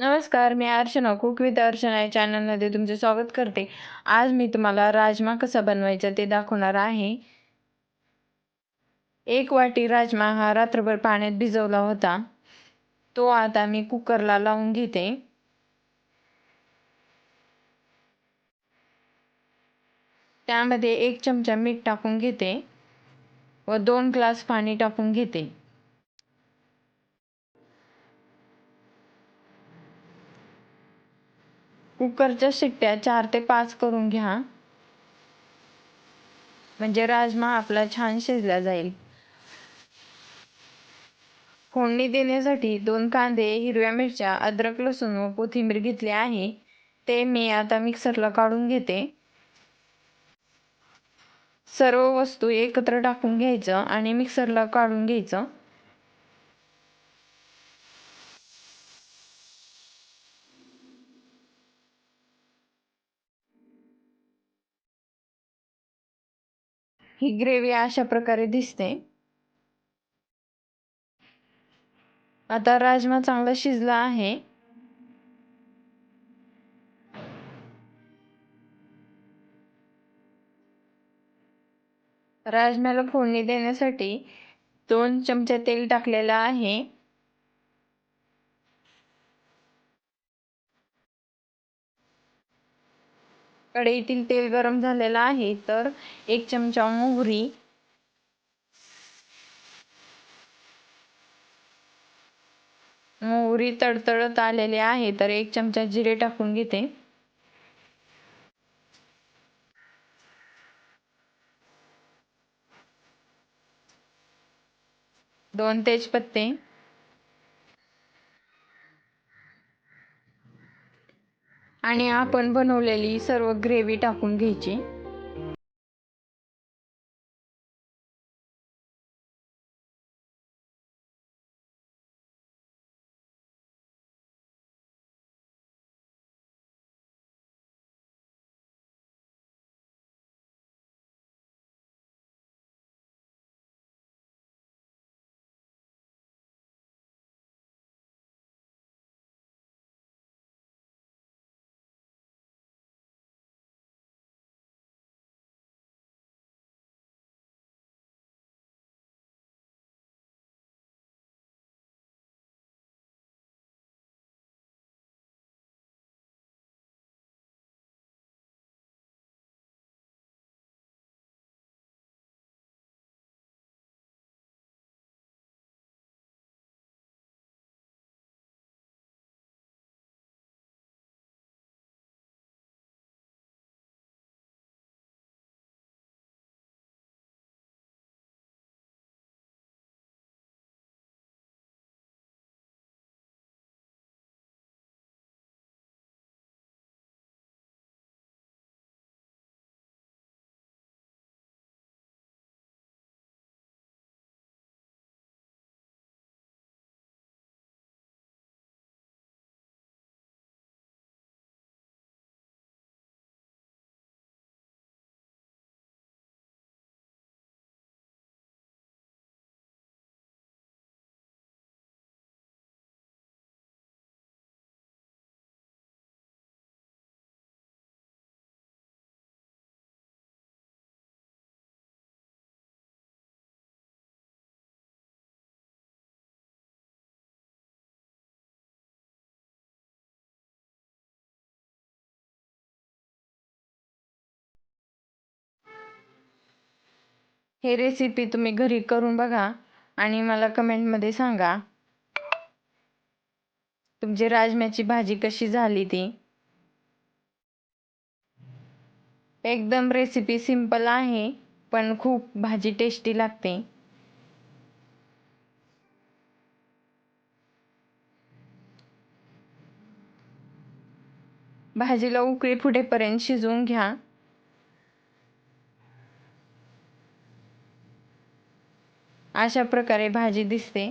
नमस्कार मी Archana cook with Archana या चॅनलमध्ये तुमचे स्वागत करते. आज मी तुम्हाला राजमा कसा बनवायचा ते दाखवणार आहे. एक वाटी राजमा हा रात्रभर पाण्यात भिजवला होता. तो आता मी कुकरला लावून घेते. त्यामध्ये एक चमचा मीठ टाकून घेते व दोन ग्लास पाणी टाकून घेते. कुकरच्या शिट्ट्या चार ते पाच करून घ्या. म्हणजे राजमा आपला छान शिजला जाईल. फोडणी देण्यासाठी दोन कांदे हिरव्या मिरच्या अद्रक लसूण व कोथिंबीर घेतली आहे. ते मी आता मिक्सरला काढून घेते. सर्व वस्तू एकत्र टाकून घ्यायचं आणि मिक्सरला काढून घ्यायचं. ही ग्रेव्ही अशा प्रकारे दिसते. आता राजमा चांगला शिजला आहे. राजम्याला फोडणी देण्यासाठी दोन चमचे तेल टाकलेलं आहे. कढईतील तेल गरम झालेलं आहे तर एक चमचा मोहरी. मोहरी तडतडत आलेली आहे तर एक चमचा जिरे टाकून घेते. दोन तेजपत्ते. आणि आपण बनवलेली सर्व ग्रेव्ही टाकून घ्यायची. हे रेसिपी तुम्ही घरी करून बघा आणि मला कमेंटमध्ये सांगा. तुमची राजम्याची भाजी कशी झाली ती? एकदम रेसिपी सिंपल आहे पण खूप भाजी टेस्टी लागते. भाजीला उकळी फुटेपर्यंत शिजवून घ्या. अशा प्रकारे भाजी दिसते.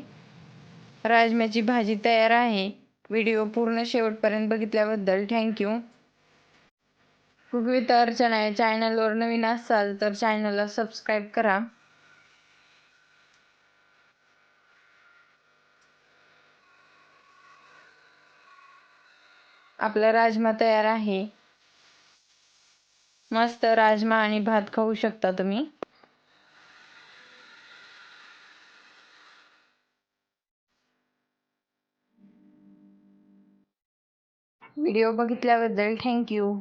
राजम्याची भाजी तयार आहे. व्हिडिओ पूर्ण शेवटपर्यंत बघितल्याबद्दल थँक्यू कुक अर्चना या चॅनलवर नवीन असाल तर चॅनलला सबस्क्राईब करा. आपला राजमा तयार आहे. मस्त राजमा आणि भात खाऊ शकता तुम्ही. व्हिडिओ बघितल्याबद्दल थँक्यू.